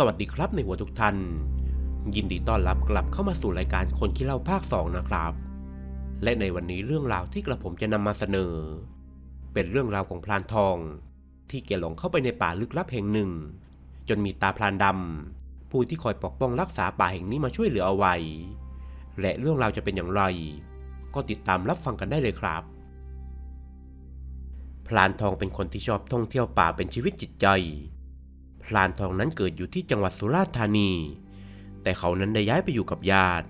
สวัสดีครับในหัวทุกท่าน ยินดีต้อนรับกลับเข้ามาสู่รายการคนขี้เล่าภาค 2 นะครับ และในวันนี้เรื่องราวที่กระผมจะนำมาเสนอ เป็นเรื่องราวของพลานทอง ที่แกหลงเข้าไปในป่าลึกลับแห่งหนึ่ง จนมีตาพลานดำผู้ที่คอยปกป้องรักษาป่าแห่งนี้มาช่วยเหลือเอาไว้ และเรื่องราวจะเป็นอย่างไร ก็ติดตามรับฟังกันได้เลยครับ พลานทองเป็นคนที่ชอบท่องเที่ยวป่าเป็นชีวิตจิตใจ พลานทองนั้นเกิดอยู่ที่จังหวัดสุราษฎร์ธานี แต่เขานั้นได้ย้ายไปอยู่กับญาติ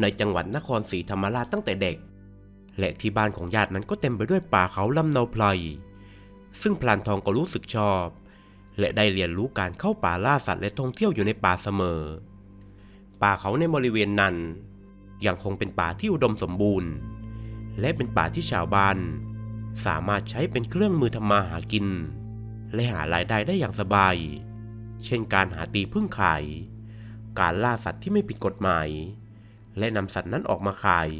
ในจังหวัดนครศรีธรรมราชตั้งแต่เด็ก และที่บ้านของญาตินั้นก็เต็มไปด้วยป่าเขาลำเนาไพรซึ่งพลานทองก็รู้สึกชอบ และได้เรียนรู้การเข้าป่าล่าสัตว์และท่องเที่ยวอยู่ในป่าเสมอ ป่าเขาในบริเวณนั้น ยังคงเป็นป่าที่อุดมสมบูรณ์ และเป็นป่าที่ชาวบ้าน สามารถใช้เป็นเครื่องมือทำมาหากิน และหารายได้ได้อย่างสบาย เช่นการหาตีพึ่งขาย การล่าสัตว์ที่ไม่ผิดกฎหมาย และนำสัตว์นั้นออกมาขาย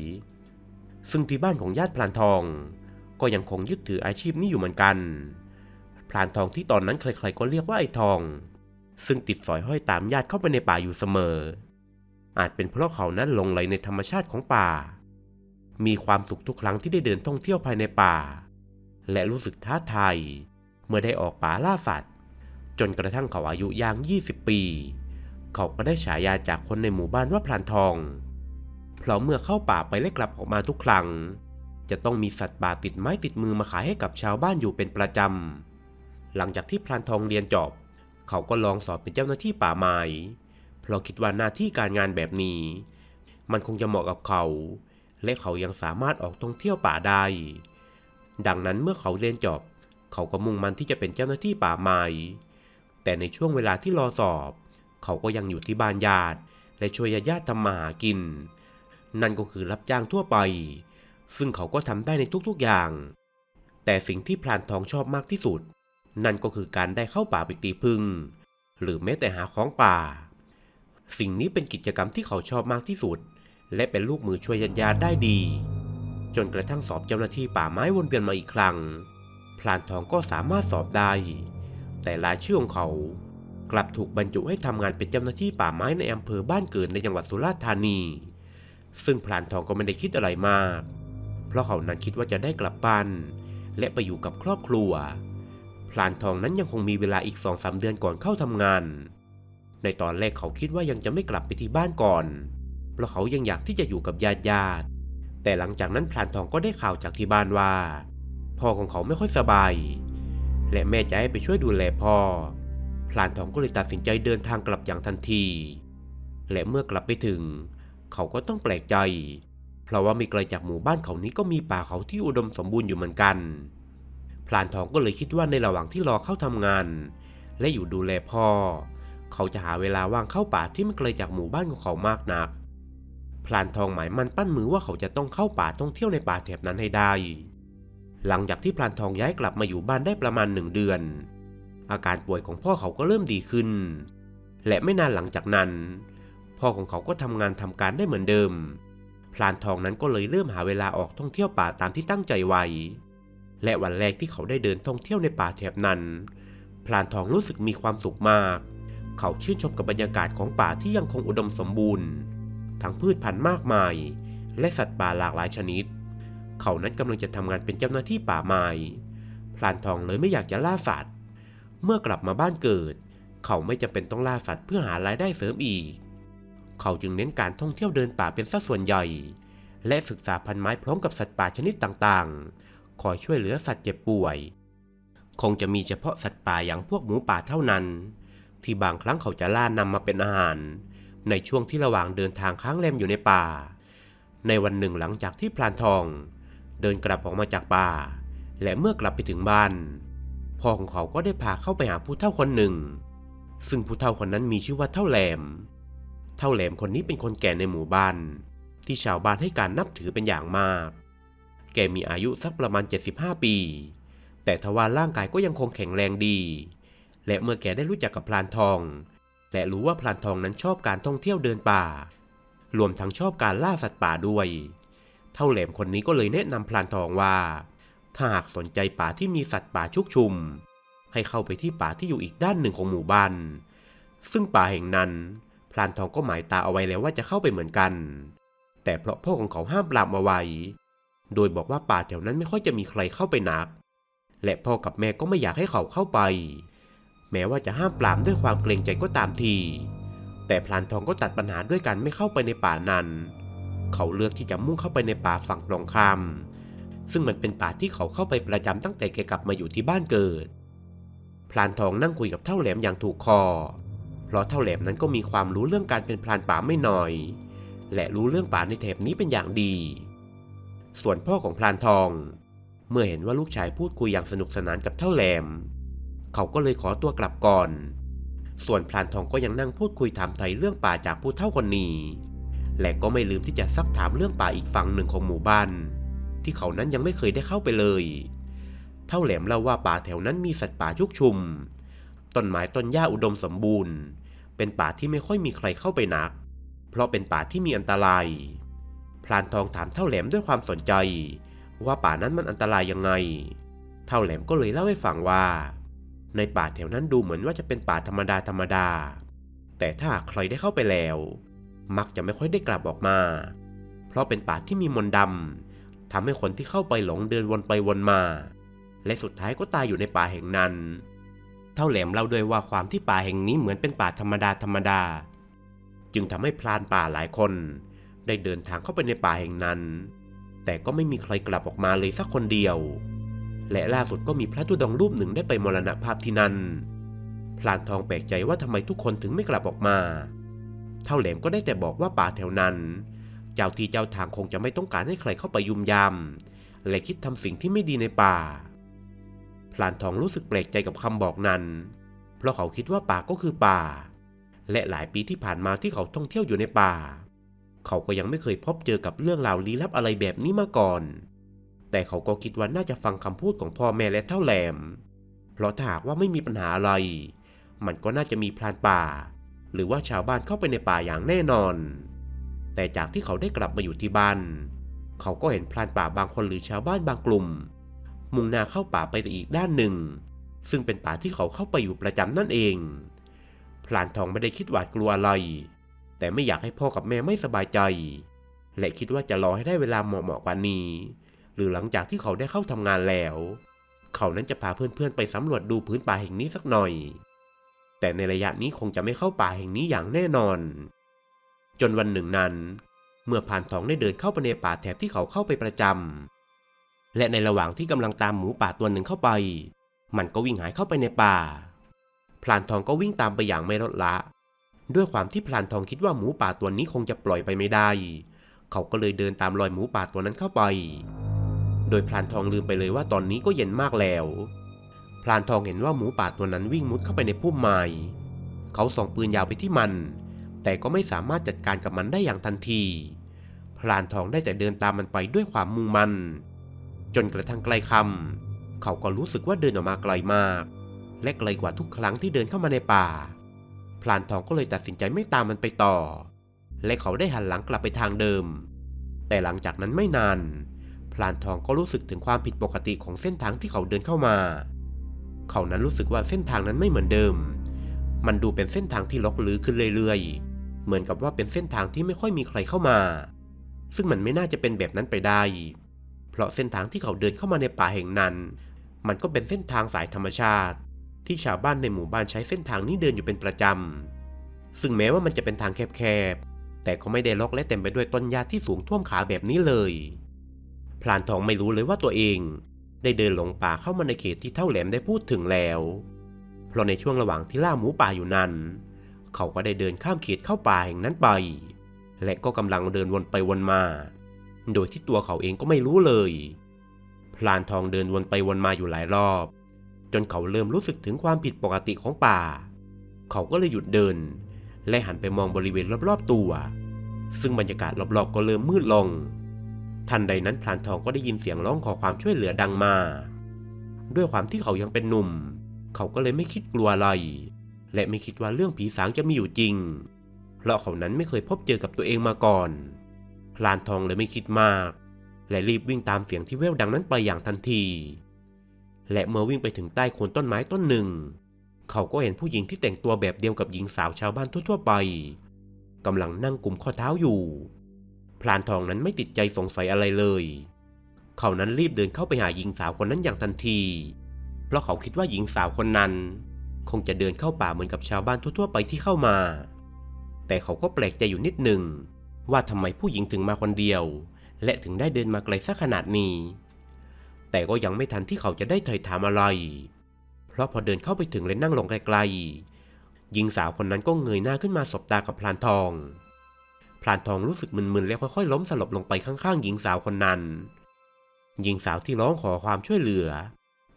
ซึ่งที่บ้านของญาติพลานทอง ก็ยังคงยึดถืออาชีพนี้อยู่เหมือนกัน พลานทองที่ตอนนั้นใครๆก็เรียกว่าไอ้ทอง ซึ่งติดสอยห้อยตามญาติเข้าไปในป่าอยู่เสมอ อาจเป็นเพราะเขานั้นหลงไหลในธรรมชาติของป่า มีความสุขทุกครั้งที่ได้เดินท่องเที่ยวภายในป่า และรู้สึกท้าทายเมื่อได้ออกป่าล่าสัตว์ จนกระทั่งเขาอายุย่าง 20 ปี เขาก็ได้ฉายาจากคนในหมู่บ้านว่าพลานทอง เพราะเมื่อเข้าป่าไปและกลับออกมาทุกครั้ง จะต้องมีสัตว์ป่าติดไม้ติดมือมาขายให้กับชาวบ้านอยู่เป็นประจำ หลังจากที่พลานทองเรียนจบ เขาก็ลองสอบเป็นเจ้าหน้าที่ป่าไม้ เพราะคิดว่าหน้าที่การงานแบบนี้ มันคงจะเหมาะกับเขา และเขายังสามารถออกท่องเที่ยวป่าได้ ดังนั้นเมื่อเขาเรียนจบ เขาก็มุ่งมั่นที่จะเป็นเจ้าหน้าที่ป่าไม้ แต่ในช่วงเวลาที่รอสอบ เขาก็ยังอยู่ที่บ้านญาติ และช่วยญาติทำมาหากิน นั่นก็คือรับจ้างทั่วไป ซึ่งเขาก็ทำได้ในทุกๆอย่าง แต่สิ่งที่พลานทองชอบมากที่สุด นั่นก็คือการได้เข้าป่าไปตีพึ่ง หรือแม้แต่หาของป่า สิ่งนี้เป็นกิจกรรมที่เขาชอบมากที่สุด และเป็นลูกมือช่วยญาติๆได้ดี จนกระทั่งสอบเจ้าหน้าที่ป่าไม้วนเวียนมาอีกครั้งพลานทองก็สามารถสอบได้ แต่รายชื่อของเขา กลับถูกบรรจุให้ทำงานเป็นเจ้าหน้าที่ป่าไม้ในอำเภอบ้านเกิดในจังหวัดสุราษฎร์ธานี ซึ่งพลานทองก็ไม่ได้คิดอะไรมาก เพราะเขานั้นคิดว่าจะได้กลับบ้านและไปอยู่กับครอบครัว พลานทองนั้นยังคงมีเวลาอีกสองสาเดือนก่อนเข้าทำงาน ในตอนแรกเขาคิดว่ายังจะไม่กลับไปที่บ้านก่อน เพราะเขายังอยากที่จะอยู่กับญาติญาติๆแต่หลังจากนั้นพลานทองก็ได้ข่าวจากที่บ้านว่าพ่อของเขาไม่ค่อยสบาย และแม่จะให้ไปช่วยดูแลพ่อ พลานทองก็เลยตัดสินใจเดินทางกลับอย่างทันที และเมื่อกลับไปถึง เขาก็ต้องแปลกใจ เพราะว่าไม่ไกลจากหมู่บ้านเขานี้ก็มีป่าเขาที่อุดมสมบูรณ์อยู่เหมือนกัน พลานทองก็เลยคิดว่าในระหว่างที่รอเข้าทำงาน และอยู่ดูแลพ่อ เขาจะหาเวลาว่างเข้าป่าที่ไม่ไกลจากหมู่บ้านของเขามากนักพลานทองหมายมั่นปั้นมือว่าเขาจะต้องเข้าป่าท่องเที่ยวในป่าแถบนั้นให้ได้ หลังจากที่พลานทองย้ายกลับมาอยู่บ้านได้ประมาณหนึ่งเดือน อาการป่วยของพ่อเขาก็เริ่มดีขึ้น และไม่นานหลังจากนั้น พ่อของเขาก็ทำงานทำการได้เหมือนเดิม พลานทองนั้นก็เลยเริ่มหาเวลาออกท่องเที่ยวป่าตามที่ตั้งใจไว้ และวันแรกที่เขาได้เดินท่องเที่ยวในป่าแถบนั้น พลานทองรู้สึกมีความสุขมาก เขาชื่นชมกับบรรยากาศของป่าที่ยังคงอุดมสมบูรณ์ ทั้งพืชพันธุ์มากมาย และสัตว์ป่าหลากหลายชนิด เขานั้นกำลังจะทำงานเป็นเจ้าหน้าที่ป่าไม้พลานทองเลยไม่อยากจะล่าสัตว์ เมื่อกลับมาบ้านเกิด เขาไม่จำเป็นต้องล่าสัตว์เพื่อหารายได้เสริมอีก เขาจึงเน้นการท่องเที่ยวเดินป่าเป็นสัดส่วนใหญ่ และศึกษาพันไม้พร้อมกับสัตว์ป่าชนิดต่างๆ คอยช่วยเหลือสัตว์เจ็บป่วย คงจะมีเฉพาะสัตว์ป่าอย่างพวกหมูป่าเท่านั้น ที่บางครั้งเขาจะล่านำมาเป็นอาหาร ในช่วงที่ระหว่างเดินทางค้างแรมอยู่ในป่า ในวันหนึ่งหลังจากที่พลานทอง เดินกลับออกมาจากป่า และเมื่อกลับไปถึงบ้าน พ่อของเขาก็ได้พาเข้าไปหาผู้เฒ่าคนหนึ่ง ซึ่งผู้เฒ่าคนนั้นมีชื่อว่าเท่าแหลม เท่าแหลมคนนี้เป็นคนแก่ในหมู่บ้าน ที่ชาวบ้านให้การนับถือเป็นอย่างมาก แกมีอายุสักประมาณ 75 ปี แต่ทว่าร่างกายก็ยังคงแข็งแรงดี และเมื่อแกได้รู้จักกับพลานทอง และรู้ว่าพลานทองนั้นชอบการท่องเที่ยวเดินป่ารวมทั้งชอบการล่าสัตว์ป่าด้วย เท่าแหลมคนนี้ก็เลยแนะนำพลานทองว่า ถ้าหากสนใจป่าที่มีสัตว์ป่าชุกชุม ให้เข้าไปที่ป่าที่อยู่อีกด้านหนึ่งของหมู่บ้าน ซึ่งป่าแห่งนั้น พลานทองก็หมายตาเอาไว้แล้วว่าจะเข้าไปเหมือนกัน แต่เพราะพ่อของเขาห้ามปรามเอาไว้ โดยบอกว่าป่าแถวนั้นไม่ค่อยจะมีใครเข้าไปนัก และพ่อกับแม่ก็ไม่อยากให้เขาเข้าไป แม้ว่าจะห้ามปรามด้วยความเกรงใจก็ตามที แต่พลานทองก็ตัดปัญหาด้วยการไม่เข้าไปในป่านั้น เขาเลือกที่จะมุ่งเข้าไปในป่าฝั่งตรงข้ามซึ่งมันเป็นป่าที่เขาเข้าไปประจำตั้งแต่แกกลับมาอยู่ที่บ้านเกิด พลานทองนั่งคุยกับเท่าแหลมอย่างถูกคอ เพราะเท่าแหลมนั้นก็มีความรู้เรื่องการเป็นพลานป่าไม่น้อย และรู้เรื่องป่าในแถบนี้เป็นอย่างดี ส่วนพ่อของพลานทอง เมื่อเห็นว่าลูกชายพูดคุยอย่างสนุกสนานกับเท่าแหลม เขาก็เลยขอตัวกลับก่อน ส่วนพลานทองก็ยังนั่งพูดคุยถามไทยเรื่องป่าจากผู้เฒ่าคนนี้ และก็ไม่ลืมที่จะซักถามเรื่องป่าอีกฝั่งหนึ่งของหมู่บ้าน ที่เขานั้นยังไม่เคยได้เข้าไปเลย เท่าแหลมเล่าว่าป่าแถวนั้นมีสัตว์ป่าชุกชุม ต้นไม้ต้นหญ้าอุดมสมบูรณ์ เป็นป่าที่ไม่ค่อยมีใครเข้าไปนัก เพราะเป็นป่าที่มีอันตราย พลานทองถามเท่าแหลมด้วยความสนใจ ว่าป่านั้นมันอันตรายยังไง เท่าแหลมก็เลยเล่าให้ฟังว่า ในป่าแถวนั้นดูเหมือนว่าจะเป็นป่าธรรมดาธรรมดา แต่ถ้าใครได้เข้าไปแล้ว มักจะไม่ค่อยได้กลับออกมา เพราะเป็นป่าที่มีมนต์ดำทำให้คนที่เข้าไปหลงเดินวนไปวนมา และสุดท้ายก็ตายอยู่ในป่าแห่งนั้น เท่าแหลมเล่าด้วยว่าความที่ป่าแห่งนี้เหมือนเป็นป่าธรรมดาธรรมดา จึงทำให้พรานป่าหลายคน ได้เดินทางเข้าไปในป่าแห่งนั้น แต่ก็ไม่มีใครกลับออกมาเลยสักคนเดียว และล่าสุดก็มีพระธุดงค์รูปหนึ่งได้ไปมรณภาพที่นั่นพลานทองแปลกใจว่าทำไมทุกคนถึงไม่กลับออกมา เท่าแหลมก็ได้แต่บอกว่าป่าแถวนั้น เจ้าที่เจ้าทางคงจะไม่ต้องการให้ใครเข้าไปยุมยามและคิดทำสิ่งที่ไม่ดีในป่า พลานทองรู้สึกแปลกใจกับคำบอกนั้น เพราะเขาคิดว่าป่าก็คือป่า และหลายปีที่ผ่านมาที่เขาท่องเที่ยวอยู่ในป่า เขาก็ยังไม่เคยพบเจอกับเรื่องราวลี้ลับอะไรแบบนี้มาก่อน แต่เขาก็คิดว่าน่าจะฟังคำพูดของพ่อแม่และเท่าแหลม เพราะถ้าหากว่าไม่มีปัญหาอะไร มันก็น่าจะมีพรานป่า หรือว่าชาวบ้านเข้าไปในป่าอย่างแน่นอน แต่จากที่เขาได้กลับมาอยู่ที่บ้าน เขาก็เห็นพรานป่าบางคนหรือชาวบ้านบางกลุ่ม มุ่งหน้าเข้าป่าไปแต่อีกด้านหนึ่ง ซึ่งเป็นป่าที่เขาเข้าไปอยู่ประจำนั่นเองพลานทองไม่ได้คิดหวาดกลัวอะไร แต่ไม่อยากให้พ่อกับแม่ไม่สบายใจ และคิดว่าจะรอให้ได้เวลาเหมาะๆกว่านี้ หรือหลังจากที่เขาได้เข้าทำงานแล้ว เขานั้นจะพาเพื่อนๆไปสำรวจดูพื้นป่าแห่งนี้สักหน่อย แต่ในระยะนี้คงจะไม่เข้าป่าแห่งนี้อย่างแน่นอน จนวันหนึ่งนั้น เมื่อพานทองได้เดินเข้าไปในป่าแถบที่เขาเข้าไปประจำและในระหว่างที่กำลังตามหมูป่าตัวหนึ่งเข้าไป มันก็วิ่งหายเข้าไปในป่าพลานทองก็วิ่งตามไปอย่างไม่ลดละ ด้วยความที่พลานทองคิดว่าหมูป่าตัวนี้คงจะปล่อยไปไม่ได้ เขาก็เลยเดินตามรอยหมูป่าตัวนั้นเข้าไป โดยพลานทองลืมไปเลยว่าตอนนี้ก็เย็นมากแล้ว พลานทองเห็นว่าหมูป่าตัวนั้นวิ่งมุดเข้าไปในพุ่มไม้เขาส่องปืนยาวไปที่มัน แต่ก็ไม่สามารถจัดการกับมันได้อย่างทันที พลานทองได้แต่เดินตามมันไปด้วยความมุ่งมัน จนกระทั่งใกลคำเขาก็รู้สึกว่าเดินออกมาไกลมาก และไกลกว่าทุกครั้งที่เดินเข้ามาในป่า พลานทองก็เลยตัดสินใจไม่ตามมันไปต่อ และเขาได้หันหลังกลับไปทางเดิม แต่หลังจากนั้นไม่นานพลานทองก็รู้สึกถึงความผิดปกติของเส้นทางที่เขาเดินเข้ามา เขานั้นรู้สึกว่าเส้นทางนั้นไม่เหมือนเดิม มันดูเป็นเส้นทางที่ล็อกลือขึ้นเรื่อยๆ เหมือนกับว่าเป็นเส้นทางที่ไม่ค่อยมีใครเข้ามา ซึ่งมันไม่น่าจะเป็นแบบนั้นไปได้ เพราะเส้นทางที่เขาเดินเข้ามาในป่าแห่งนั้น มันก็เป็นเส้นทางสายธรรมชาติ ที่ชาวบ้านในหมู่บ้านใช้เส้นทางนี้เดินอยู่เป็นประจำ ซึ่งแม้ว่ามันจะเป็นทางแคบๆ แต่ก็ไม่ได้ล็อกและเต็มไปด้วยต้นหญ้าที่สูงท่วมขาแบบนี้เลย พลานทองไม่รู้เลยว่าตัวเอง ได้เดินหลงป่าเข้ามาในเขตที่เท่าแหลมได้พูดถึงแล้ว เพราะในช่วงระหว่างที่ล่าหมูป่าอยู่นั้น เขาก็ได้เดินข้ามเขตเข้าป่าแห่งนั้นไป และก็กำลังเดินวนไปวนมา โดยที่ตัวเขาเองก็ไม่รู้เลย พลานทองเดินวนไปวนมาอยู่หลายรอบ จนเขาเริ่มรู้สึกถึงความผิดปกติของป่า เขาก็เลยหยุดเดิน และหันไปมองบริเวณรอบๆตัว ซึ่งบรรยากาศรอบๆก็เริ่มมืดลง ทันใดนั้นพลานทองก็ได้ยินเสียงร้องขอความช่วยเหลือดังมา ด้วยความที่เขายังเป็นหนุ่ม เขาก็เลยไม่คิดกลัวอะไร และไม่คิดว่าเรื่องผีสางจะมีอยู่จริง เพราะเขานั้นไม่เคยพบเจอกับตัวเองมาก่อน พลานทองเลยไม่คิดมาก และรีบวิ่งตามเสียงที่แว่วดังนั้นไปอย่างทันที และเมื่อวิ่งไปถึงใต้โคนต้นไม้ต้นหนึ่ง เขาก็เห็นผู้หญิงที่แต่งตัวแบบเดียวกับหญิงสาวชาวบ้านทั่วๆไปกำลังนั่งกุมข้อเท้าอยู่ พลานทองนั้นไม่ติดใจสงสัยอะไรเลย เขานั้นรีบเดินเข้าไปหาหญิงสาวคนนั้นอย่างทันที เพราะเขาคิดว่าหญิงสาวคนนั้น คงจะเดินเข้าป่าเหมือนกับชาวบ้านทั่วๆไปที่เข้ามา แต่เขาก็แปลกใจอยู่นิดหนึ่งว่าทำไมผู้หญิงถึงมาคนเดียว และถึงได้เดินมาไกลสักขนาดนี้ แต่ก็ยังไม่ทันที่เขาจะได้ถอยถามอะไร เพราะพอเดินเข้าไปถึงและนั่งลงไกลๆหญิงสาวคนนั้นก็เงยหน้าขึ้นมาสบตากับพลานทอง พลานทองรู้สึกมึนๆแล้วค่อยๆล้มสลบลงไปข้างๆหญิงสาวคนนั้น หญิงสาวที่ร้องขอความช่วยเหลือ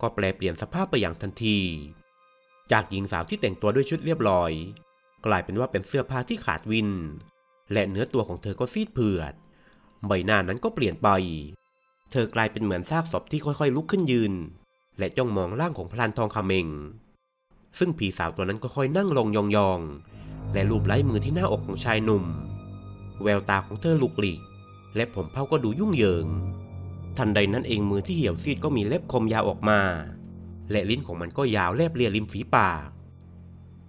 ก็แปลเปลี่ยนสภาพไปอย่างทันที จากหญิงสาวที่แต่งตัวด้วยชุดเรียบร้อย กลายเป็นว่าเป็นเสื้อผ้าที่ขาดวิน และเนื้อตัวของเธอก็ซีดเผือด ใบหน้านั้นก็เปลี่ยนไป เธอกลายเป็นเหมือนซากศพที่ค่อยๆ ลุกขึ้นยืน และจ้องมองร่างของพลานทองคำเมงซึ่งผีสาวตัวนั้นก็ค่อยนั่งลงยองๆและลูบไล้มือที่หน้าอกของชายหนุ่ม แววตาของเธอลุกหลีก และผมเผาก็ดูยุ่งเหยิง ทันใดนั้นเองมือที่เหี่ยวซีดก็มีเล็บคมยาวออกมา และลิ้นของมันก็ยาวแลบเลียริมฝีปาก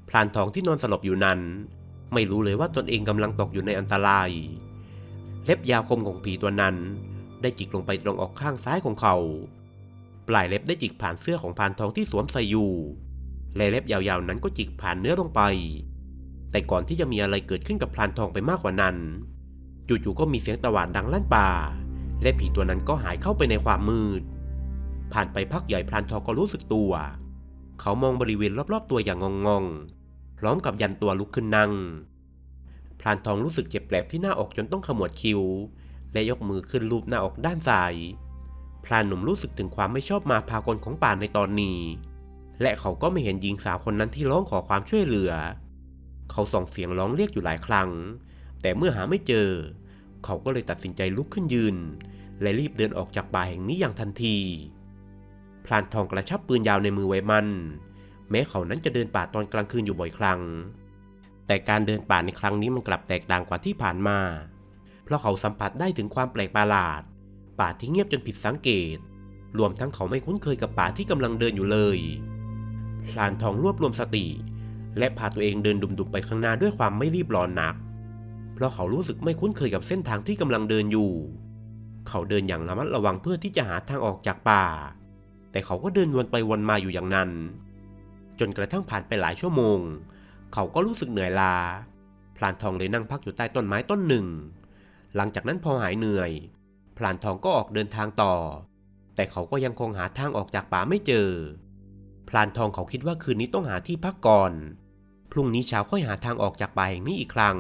พลานทองที่นอนสลบอยู่นั้น ไม่รู้เลยว่าตนเองกำลังตกอยู่ในอันตราย เล็บยาวคมของผีตัวนั้น ได้จิกลงไปตรงออกข้างซ้ายของเขา ปลายเล็บได้จิกผ่านเสื้อของพานทองที่สวมใส่อยู่และเล็บยาวๆนั้นก็จิกผ่านเนื้อลงไป แต่ก่อนที่จะมีอะไรเกิดขึ้นกับพลานทองไปมากกว่านั้น จู่ๆก็มีเสียงตะหวานดังลั่นป่า และผีตัวนั้นก็หายเข้าไปในความมืด ผ่านไปพักใหญ่พลานทองก็รู้สึกตัว เขามองบริเวณรอบๆตัวอย่างงงๆ พร้อมกับยันตัวลุกขึ้นนั่ง พลานทองรู้สึกเจ็บแปลบที่หน้าอกจนต้องขมวดคิ้ว และยกมือขึ้นลูบหน้าอกด้านซ้ายพลานหนุ่มรู้สึกถึงความไม่ชอบมาพากลของป่านในตอนนี้ และเขาก็ไม่เห็นหญิงสาวคนนั้นที่ร้องขอความช่วยเหลือ เขาส่องเสียงร้องเรียกอยู่หลายครั้ง แต่เมื่อหาไม่เจอ เขาก็เลยตัดสินใจลุกขึ้นยืน และรีบเดินออกจากป่าแห่งนี้อย่างทันที พลานทองกระชับปืนยาวในมือไว้มัน แม้เขานั้นจะเดินป่าตอนกลางคืนอยู่บ่อยครั้ง แต่การเดินป่าในครั้งนี้มันกลับแตกต่างกว่าที่ผ่านมา เพราะเขาสัมผัสได้ถึงความแปลกประหลาด ป่าที่เงียบจนผิดสังเกต รวมทั้งเขาไม่คุ้นเคยกับป่าที่กำลังเดินอยู่เลยพลานทองรวบรวมสติ และพาตัวเองเดินดุมๆไปข้างหน้าด้วยความไม่รีบร้อนนัก เพราะเขารู้สึกไม่คุ้นเคยกับเส้นทางที่กำลังเดินอยู่ เขาเดินอย่างระมัดระวังเพื่อที่จะหาทางออกจากป่า แต่เขาก็เดินวนไปวนมาอยู่อย่างนั้น จนกระทั่งผ่านไปหลายชั่วโมง เขาก็รู้สึกเหนื่อยล้าพลานทองเลยนั่งพักอยู่ใต้ต้นไม้ต้นหนึ่ง หลังจากนั้นพอหายเหนื่อยพลานทองก็ออกเดินทางต่อ แต่เขาก็ยังคงหาทางออกจากป่าไม่เจอ พลานทองเขาคิดว่าคืนนี้ต้องหาที่พักก่อน พรุ่งนี้เช้าค่อยหาทางออกจากป่าแห่งนี้อีกครั้ง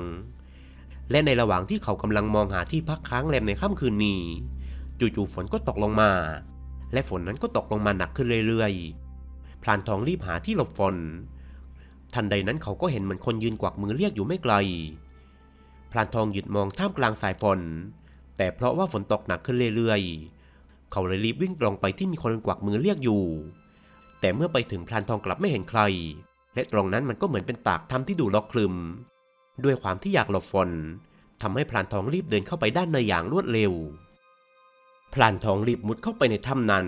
และในระหว่างที่เขากำลังมองหาที่พักค้างแรมในค่ำคืนนี้ จู่ๆฝนก็ตกลงมา และฝนนั้นก็ตกลงมาหนักขึ้นเรื่อยๆ พลานทองรีบหาที่หลบฝน ทันใดนั้นเขาก็เห็นเหมือนคนยืนกวักมือเรียกอยู่ไม่ไกล พลานทองหยุดมองท่ามกลางสายฝน แต่เพราะว่าฝนตกหนักขึ้นเรื่อยๆ เขาเลยรีบวิ่งตรงไปที่มีคนกวักมือเรียกอยู่ แต่เมื่อไปถึงพลานทองกลับไม่เห็นใคร และตรงนั้นมันก็เหมือนเป็นปากถ้ำที่ดูล็อกคลึม ด้วยความที่อยากหลบฝนทำให้พลานทองรีบเดินเข้าไปด้านในอย่างรวดเร็ว พลานทองรีบมุดเข้าไปในถ้ำนั้น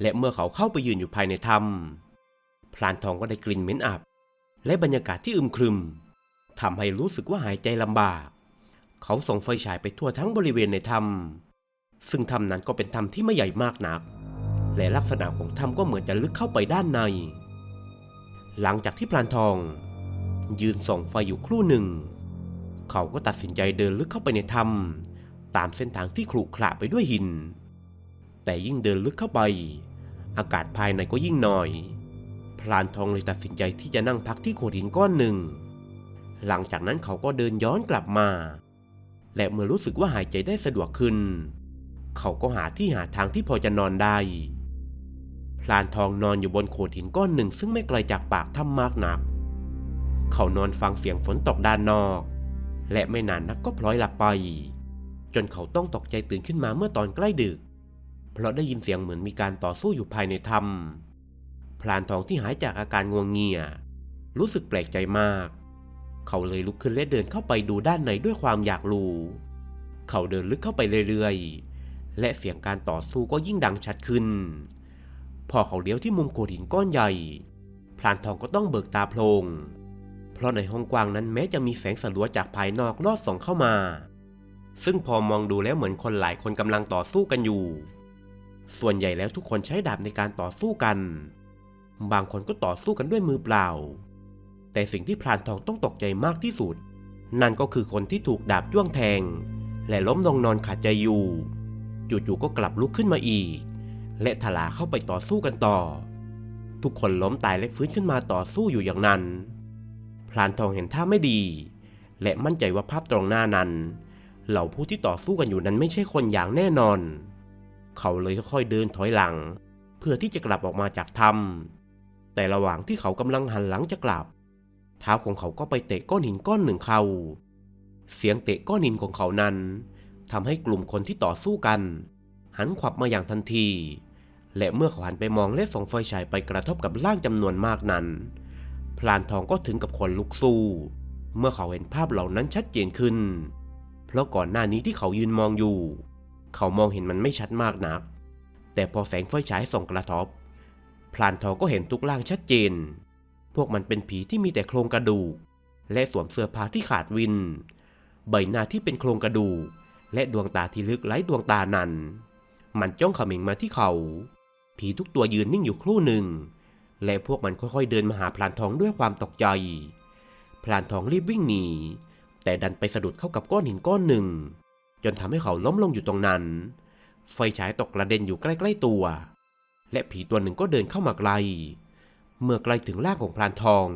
และเมื่อเขาเข้าไปยืนอยู่ภายในถ้ำพลานทองก็ได้กลิ่นเหม็นอับ และบรรยากาศที่อึมครึมทำให้รู้สึกว่าหายใจลำบาก เขาส่องไฟฉายไปทั่วทั้งบริเวณในถ้ำซึ่งถ้ำนั้นก็เป็นถ้ำที่ไม่ใหญ่มากนัก และลักษณะของถ้ำก็เหมือนจะลึกเข้าไปด้านใน หลังจากที่พลานทอง ยืนส่องไฟอยู่ครู่หนึ่ง เขาก็ตัดสินใจเดินลึกเข้าไปในถ้ำตามเส้นทางที่ขรุขระไปด้วยหิน แต่ยิ่งเดินลึกเข้าไป อากาศภายในก็ยิ่งน้อย พลานทองเลยตัดสินใจที่จะนั่งพักที่โขดหินก้อนหนึ่ง หลังจากนั้นเขาก็เดินย้อนกลับมา และเมื่อรู้สึกว่าหายใจได้สะดวกขึ้นเขาก็หาที่หาทางที่พอจะนอนได้ พลานทองนอนอยู่บนโขดหินก้อนหนึ่งซึ่งไม่ไกลจากปากถ้ำมากนัก เขานอนฟังเสียงฝนตกด้านนอก และไม่นานนักก็พลอยหลับไป จนเขาต้องตกใจตื่นขึ้นมาเมื่อตอนใกล้ดึก เพราะได้ยินเสียงเหมือนมีการต่อสู้อยู่ภายในถ้ำพลานทองที่หายจากอาการงวงเงีย รู้สึกแปลกใจมาก เขาเลยลุกขึ้นและเดินเข้าไปดูด้านในด้วยความอยากรู้ เขาเดินลึกเข้าไปเรื่อยๆและเสียงการต่อสู้ก็ยิ่งดังชัดขึ้น พอเขาเลี้ยวที่มุมโขดหินก้อนใหญ่พพลานทองก็ต้องเบิกตาโพลง เพราะในห้องกว้างนั้นแม้จะมีแสงสลัวจากภายนอกลอดส่องเข้ามา ซึ่งพอมองดูแล้วเหมือนคนหลายคนกำลังต่อสู้กันอยู่ ส่วนใหญ่แล้วทุกคนใช้ดาบในการต่อสู้กัน บางคนก็ต่อสู้กันด้วยมือเปล่า แต่สิ่งที่พลานทองต้องตกใจมากที่สุด นั่นก็คือคนที่ถูกดาบจ้วงแทง และล้มลงนอนขาดใจอยู่ จู่ๆก็กลับลุกขึ้นมาอีก และถลาเข้าไปต่อสู้กันต่อ ทุกคนล้มตายและฟื้นขึ้นมาต่อสู้อยู่อย่างนั้น พลานทองเห็นท่าไม่ดี และมั่นใจว่าภาพตรงหน้านั้น เหล่าผู้ที่ต่อสู้กันอยู่นั้นไม่ใช่คนอย่างแน่นอน เขาเลยค่อยๆเดินถอยหลัง เพื่อที่จะกลับออกมาจากถ้ำแต่ระหว่างที่เขากำลังหันหลังจะกลับ เท้าของเขาก็ไปเตะก้อนหินก้อนหนึ่งเข้าเสียงเตะก้อนหินของเขานั้นทำให้กลุ่มคนที่ต่อสู้กัน หันขวับมาอย่างทันที และเมื่อเขาหันไปมองและส่องไฟฉายไปกระทบกับร่างจำนวนมากนั้น พลานทองก็ถึงกับคนลุกสู้ เมื่อเขาเห็นภาพเหล่านั้นชัดเจนขึ้น เพราะก่อนหน้านี้ที่เขายืนมองอยู่ เขามองเห็นมันไม่ชัดมากนัก แต่พอแสงไฟฉายส่องกระทบ พลานทองก็เห็นทุกร่างชัดเจน พวกมันเป็นผีที่มีแต่โครงกระดูก และสวมเสื้อผ้าที่ขาดวิน ใบหน้าที่เป็นโครงกระดูก และดวงตาที่ลึกไร้ดวงตานั้น มันจ้องเขม็งมาที่เขา ผีทุกตัวยืนนิ่งอยู่ครู่หนึ่ง และพวกมันค่อยๆเดินมาหาพลานทองด้วยความตกใจ พลานทองรีบวิ่งหนี แต่ดันไปสะดุดเข้ากับก้อนหินก้อนหนึ่ง จนทำให้เขาล้มลงอยู่ตรงนั้น ไฟฉายตกกระเด็นอยู่ใกล้ๆตัว และผีตัวหนึ่งก็เดินเข้ามาไกล เมื่อใกลถึงร่างของพลานทอง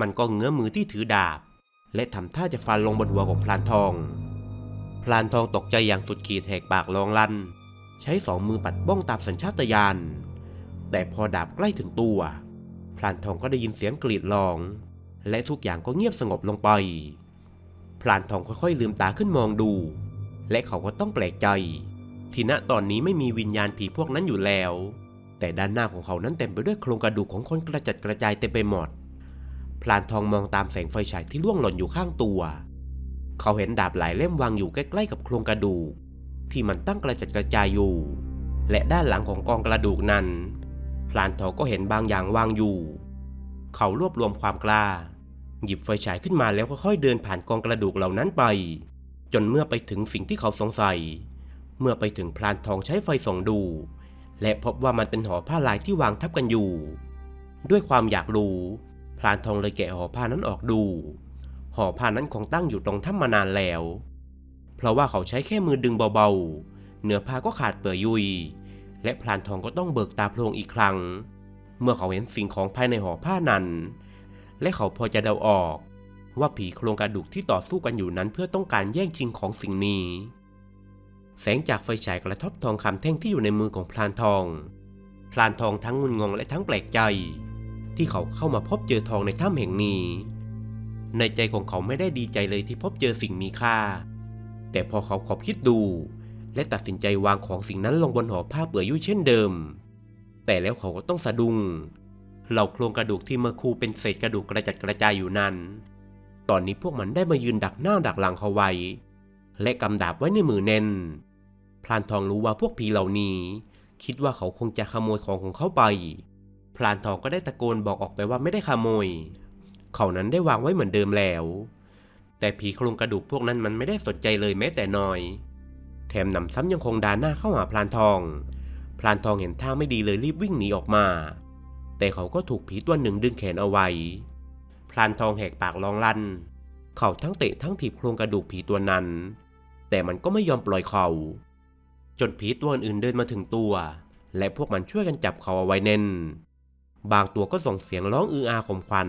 มันก็เงื้อมือที่ถือดาบ และทำท่าจะฟันลงบนหัวของพลานทอง พลานทองตกใจอย่างสุดขีดแหกปากร้องลั่น ใช้สองมือปัดบ้องตามสัญชาตญาณ แต่พอดาบใกล้ถึงตัว พลานทองก็ได้ยินเสียงกรีดร้อง และทุกอย่างก็เงียบสงบลงไป พลานทองค่อยๆลืมตาขึ้นมองดู และเขาก็ต้องแปลกใจ ที่ณตอนนี้ไม่มีวิญญาณผีพวกนั้นอยู่แล้ว แต่ด้านหน้าของเขานั้นเต็มไปด้วยโครงกระดูกของคนกระจัดกระจายเต็มไปหมด พลานทองมองตามแสงไฟฉายที่ล่วงหล่นอยู่ข้างตัว เขาเห็นดาบหลายเล่มวางอยู่ใกล้ๆกับโครงกระดูก ที่มันตั้งกระจัดกระจายอยู่ และด้านหลังของกองกระดูกนั้น พลานทองก็เห็นบางอย่างวางอยู่ เขารวบรวมความกล้า หยิบไฟฉายขึ้นมาแล้วค่อยๆเดินผ่านกองกระดูกเหล่านั้นไป จนเมื่อไปถึงสิ่งที่เขาสงสัย เมื่อไปถึงพลานทองใช้ไฟส่องดู และพบว่ามันเป็นห่อผ้าลายที่วางทับกันอยู่ ด้วยความอยากรู้พลานทองเลยแกะห่อผ้านั้นออกดู ห่อผ้านั้นคงตั้งอยู่ตรงถ้ำมานานแล้ว เพราะว่าเขาใช้แค่มือดึงเบาๆ เนื้อผ้าก็ขาดเปื่อยยุย และพลานทองก็ต้องเบิกตาโพลงอีกครั้ง เมื่อเขาเห็นสิ่งของภายในห่อผ้านั้น และเขาพอจะเดาออก ว่าผีโครงกระดูกที่ต่อสู้กันอยู่นั้นเพื่อต้องการแย่งชิงของสิ่งนี้ แสงจากไฟฉายกระทบทองคำแท่งที่อยู่ในมือของพลานทอง พลานทองทั้งงุนงงและทั้งแปลกใจ ที่เขาเข้ามาพบเจอทองในถ้ำแห่งนี้ ในใจของเขาไม่ได้ดีใจเลยที่พบเจอสิ่งมีค่า แต่พอเขาขอบคิดดู และตัดสินใจวางของสิ่งนั้นลงบนห่อผ้าเปื่อยยุ่ยเช่นเดิม แต่แล้วเขาก็ต้องสะดุง้งเหล่าโครงกระดูกที่เมื่อครูเป็นเศษกระดูกกระจัดกระจายอยู่นั้น ตอนนี้พวกมันได้มายืนดักหน้าดักหลังเขาไว้ และกำดาบไว้ในมือแน่น พลานทองรู้ว่าพวกผีเหล่านี้ คิดว่าเขาคงจะขโมยของของเขาไป พลานทองก็ได้ตะโกนบอกออกไปว่าไม่ได้ขโมย เขานั้นได้วางไว้เหมือนเดิมแล้ว แต่ผีโครงกระดูกพวกนั้นมันไม่ได้สนใจเลยแม้แต่น้อย แถมหนำซ้ำยังคงด่าหน้าเข้าหาพลานทอง พลานทองเห็นท่าไม่ดีเลยรีบวิ่งหนีออกมา แต่เขาก็ถูกผีตัวหนึ่งดึงแขนเอาไว้ พลานทองแหกปากร้องลั่น เขาทั้งเตะทั้งถีบโครงกระดูกผีตัวนั้น แต่มันก็ไม่ยอมปล่อยเขา จนผีตัวอื่นเดินมาถึงตัว และพวกมันช่วยกันจับเขาเอาไว้แน่น บางตัวก็ส่งเสียงร้องอืออาข่มควัน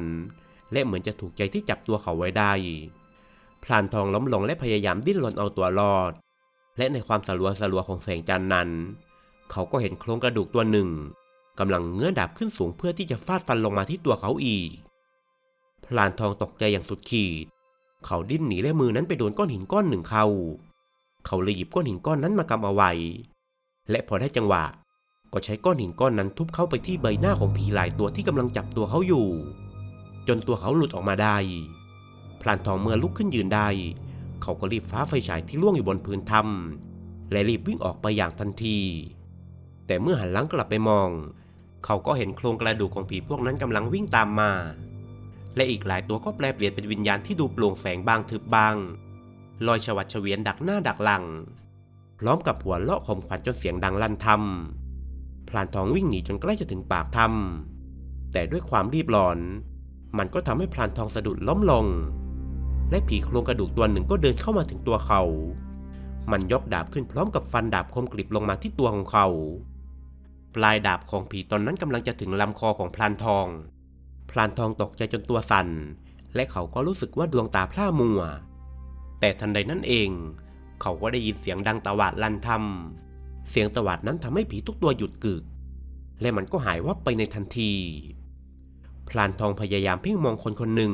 และเหมือนจะถูกใจที่จับตัวเขาไว้ได้ พลานทองล้มลงและพยายามดิ้นรนเอาตัวรอด และในความสลัวสลัวของแสงจันทร์นั้น เขาก็เห็นโครงกระดูกตัวหนึ่งกำลังเงื้อดาบขึ้นสูงเพื่อที่จะฟาดฟันลงมาที่ตัวเขาอีก พลานทองตกใจอย่างสุดขีด เขาดิ้นหนีและมือนั้นไปโดนก้อนหินก้อนหนึ่งเข้า เขาเลยหยิบก้อนหินก้อนนั้นมากำเอาไว้ และพอได้จังหวะ ก็ใช้ก้อนหินก้อนนั้นทุบเข้าไปที่ใบหน้าของผีหลายตัวที่กำลังจับตัวเขาอยู่ จนตัวเขาหลุดออกมาได้ พลานทองเมื่อลุกขึ้นยืนได้ เขาก็รีบฟ้าไฟฉายที่ล่วงอยู่บนพื้นถ้ำและรีบวิ่งออกไปอย่างทันที แต่เมื่อหันหลังกลับไปมอง เขาก็เห็นโครงกระดูกของผีพวกนั้นกำลังวิ่งตามมา และอีกหลายตัวก็แปลเปลี่ยนเป็นวิญญาณที่ดูโปร่งแสงบางทึบบาง ลอยฉวัดเฉวียนดักหน้าดักหลัง พร้อมกับหัวเราะข่มขวัญจนเสียงดังลั่นทำพลานทองวิ่งหนีจนใกล้จะถึงปากถ้ำแต่ด้วยความรีบร้อนมันก็ทำให้พลานทองสะดุดล้มลง และผีโครงกระดูกตัวหนึ่งก็เดินเข้ามาถึงตัวเขา มันยกดาบขึ้นพร้อมกับฟันดาบคมกริบลงมาที่ตัวของเขา ปลายดาบของผีตอนนั้นกำลังจะถึงลำคอของพลานทอง พลานทองตกใจจนตัวสั่น และเขาก็รู้สึกว่าดวงตาพร่ามัว แต่ทันใดนั้นเอง เขาก็ได้ยินเสียงดังตวาดลั่นทำเสียงตวาดนั้นทำให้ผีทุกตัวหยุดกึก และมันก็หายวับไปในทันทีพลานทองพยายามเพ่งมองคนคนหนึ่ง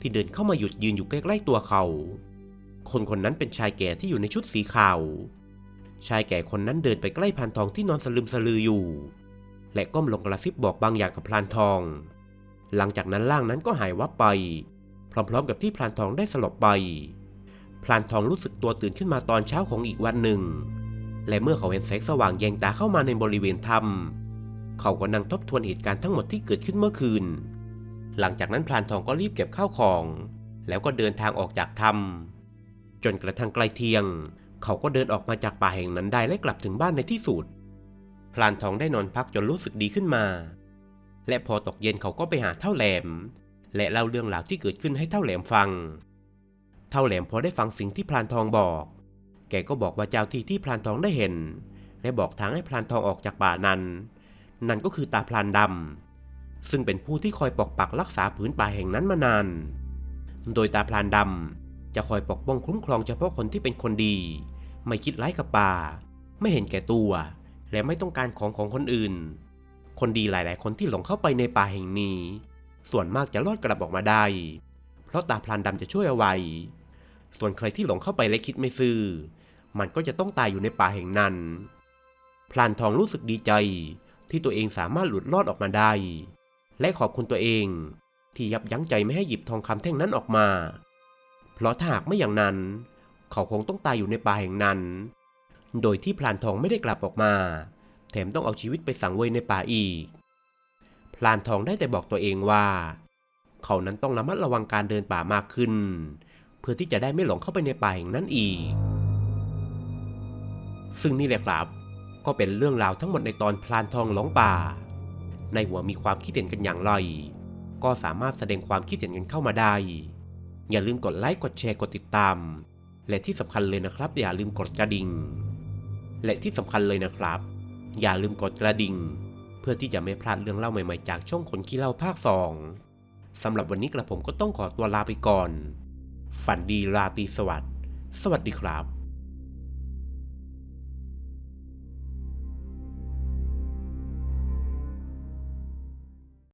ที่เดินเข้ามาหยุดยืนอยู่ใกล้ๆตัวเขา คนคนนั้นเป็นชายแก่ที่อยู่ในชุดสีขาว ชายแก่คนนั้นเดินไปใกล้พานทองที่นอนสลึมสลืออยู่ และก้มลงกระซิบบอกบางอย่างกับพานทอง หลังจากนั้นร่างนั้นก็หายวับไป พร้อมๆกับที่พานทองได้สลบไปพลานทองรู้สึกตัวตื่นขึ้นมาตอนเช้าของอีกวันหนึ่ง และเมื่อเขาเห็นแสงสว่างแยงตาเข้ามาในบริเวณถ้ำเขาก็นั่งทบทวนเหตุการณ์ทั้งหมดที่เกิดขึ้นเมื่อคืน หลังจากนั้นพลานทองก็รีบเก็บข้าวของ แล้วก็เดินทางออกจากถ้ำจนกระทั่งใกล้เที่ยง เขาก็เดินออกมาจากป่าแห่งนั้นได้และกลับถึงบ้านในที่สุด พลานทองได้นอนพักจนรู้สึกดีขึ้นมา และพอตกเย็นเขาก็ไปหาเท่าแหลม และเล่าเรื่องราวที่เกิดขึ้นให้เท่าแหลมฟัง เท่าแหลมพอได้ฟังสิ่งที่พลานทองบอก แกก็บอกว่าเจ้าที่ที่พลานทองได้เห็น และบอกทางให้พลานทองออกจากป่านั้น นั่นก็คือตาพลานดำ ซึ่งเป็นผู้ที่คอยปกปักรักษาผืนป่าแห่งนั้นมานาน โดยตาพลานดำจะคอยปกป้องคุ้มครองเฉพาะคนที่เป็นคนดี ไม่คิดร้ายกับป่า ไม่เห็นแก่ตัว และไม่ต้องการของของคนอื่น คนดีหลาย ๆ คนที่หลงเข้าไปในป่าแห่งนี้ ส่วนมากจะรอดกลับออกมาได้ เพราะตาพลานดำจะช่วยเอาไว้ ส่วนใครที่หลงเข้าไปและคิดไม่ซื่อ มันก็จะต้องตายอยู่ในป่าแห่งนั้น พลานทองรู้สึกดีใจที่ตัวเองสามารถหลุดรอดออกมาได้ และขอบคุณตัวเอง ที่ยับยั้งใจไม่ให้หยิบทองคำแท่งนั้นออกมา เพราะถ้าหากไม่อย่างนั้น เขาคงต้องตายอยู่ในป่าแห่งนั้น โดยที่พลานทองไม่ได้กลับออกมา แถมต้องเอาชีวิตไปสังเวยในป่าอีก พลานทองได้แต่บอกตัวเองว่า เขานั้นต้องระมัดระวังการเดินป่ามากขึ้น เพื่อที่จะได้ไม่หลงเข้าไปในป่าแห่งนั้นอีก ซึ่งนี่แหละครับ ก็เป็นเรื่องราวทั้งหมดในตอนพลานทองหลงป่า ในหัวมีความคิดเห็นกันอย่างไร ก็สามารถแสดงความคิดเห็นกันเข้ามาได้ อย่าลืมกดไลค์กดแชร์กดติดตาม และที่สำคัญเลยนะครับ อย่าลืมกดกระดิ่ง และที่สำคัญเลยนะครับ อย่าลืมกดกระดิ่ง เพื่อที่จะไม่พลาดเรื่องเล่าใหม่ๆจากช่องคนขี้เล่าภาคสองสำหรับวันนี้กระผมก็ต้องขอตัวลาไปก่อน ฝันดีราตรีสวัสดิ์ สวัสดีครับ